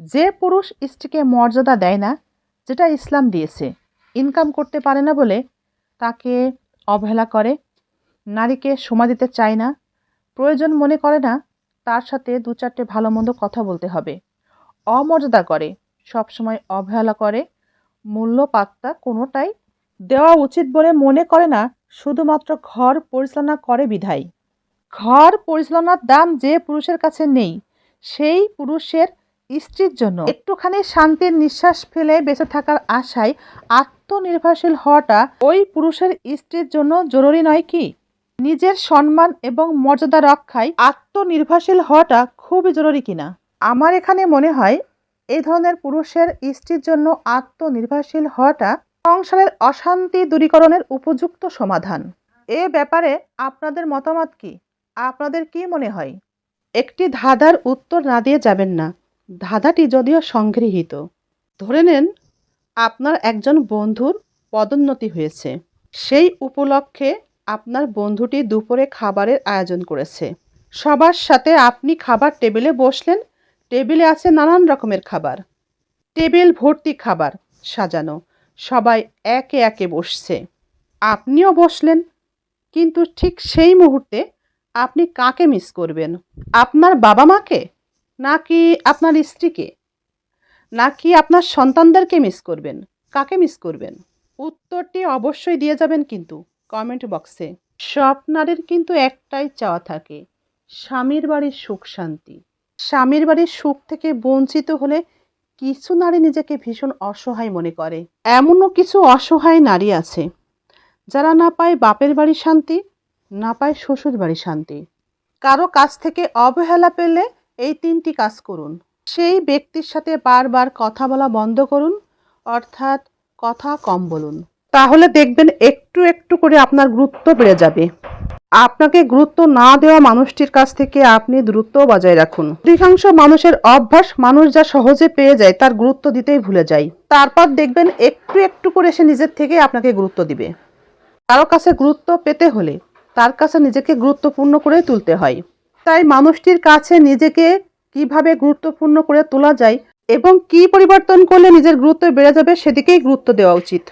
যে পুরুষ স্ত্রীকে মর্যাদা দেয় না, যেটা ইসলাম দিয়েছে ইনকাম করতে পারে না বলে তাকে অবহেলা করে, নারীকে সময় দিতে চায় না, প্রয়োজন মনে করে না, তার সাথে দু চারটে ভালো মন্দ কথা বলতে হবে। অমর্যাদা করে, সবসময় অবহেলা করে মূল্য পাত্তা কোনোটাই দেওয়া উচিত বলে মনে করে না, শুধুমাত্র ঘর পরিচালনা করে বিধায়। ঘর পরিচালনার দাম যে পুরুষের কাছে নেই, সেই পুরুষের স্ত্রীর জন্য। একটুখানি শান্তির নিঃশ্বাস ফেলে বেঁচে থাকার আশায় আত্মনির্ভরশীল হওয়াটা ওই পুরুষের স্ত্রীর জন্য জরুরি নয় কি? নিজের সম্মান এবং মর্যাদা রক্ষায় আত্মনির্ভরশীল হওয়াটা খুবই জরুরি কিনা? আমার এখানে মনে হয় এই ধরনের পুরুষের স্ত্রীর জন্য আত্মনির্ভরশীল হওয়াটা সংসারের অশান্তি দূরীকরণের উপযুক্ত সমাধান। এ ব্যাপারে আপনাদের মতামত কি? আপনাদের কি মনে হয়? একটি ধাঁধার উত্তর না দিয়ে যাবেন না। ধাঁধাটি যদিও সংগৃহীত। ধরে নেন, আপনার একজন বন্ধুর পদোন্নতি হয়েছে। সেই উপলক্ষে আপনার বন্ধুটি দুপুরে খাবারের আয়োজন করেছে। সবার সাথে আপনি খাবার টেবিলে বসলেন। টেবিলে আছে নানান রকমের খাবার। টেবিল ভর্তি খাবার সাজানো। সবাই একে একে বসছে। আপনিও বসলেন। কিন্তু ঠিক সেই মুহূর্তে আপনি কাকে মিস করবেন? আপনার বাবা মাকে নাকি আপনার স্ত্রীকে? নাকি আপনার সন্তানদেরকে মিস করবেন? কাকে মিস করবেন? উত্তরটি অবশ্যই দিয়ে যাবেন কিন্তু কমেন্ট বক্সে সব নারীর কিন্তু একটাই চাওয়া থাকে, স্বামীর বাড়ির সুখ শান্তি। স্বামীর বাড়ির সুখ থেকে বঞ্চিত হলে কিছু নারী নিজেকে ভীষণ অসহায় মনে করে। এমনও কিছু অসহায় নারী আছে, যারা না পায় বাপের বাড়ির শান্তি, না পায় শ্বশুর বাড়ির শান্তি। কারও কাছ থেকে অবহেলা পেলে এই তিনটি কাজ করুন। সেই ব্যক্তির সাথে বারবার কথা বলা বন্ধ করুন, অর্থাৎ কথা কম বলুন। তাহলে দেখবেন একটু একটু করে আপনার গুরুত্ব বেড়ে যাবে। আপনাকে গুরুত্ব না দেওয়া মানুষটির কাছ থেকে আপনি দূরত্ব বজায় রাখুন। অধিকাংশ মানুষের অভ্যাস, মানুষ যা সহজে পেয়ে যায় তার গুরুত্ব দিতেই ভুলে যায়। তারপর দেখবেন একটু একটু করে সে নিজের থেকে আপনাকে গুরুত্ব দিবে। কারও কাছে গুরুত্ব পেতে হলে তার কাছে নিজেকে গুরুত্বপূর্ণ করে তুলতে হয়। তাই মানুষটির কাছে নিজেকে কীভাবে গুরুত্বপূর্ণ করে তোলা যায় এবং কি পরিবর্তন করলে নিজের গুরুত্ব বেড়ে যাবে সেদিকেই গুরুত্ব দেওয়া উচিত।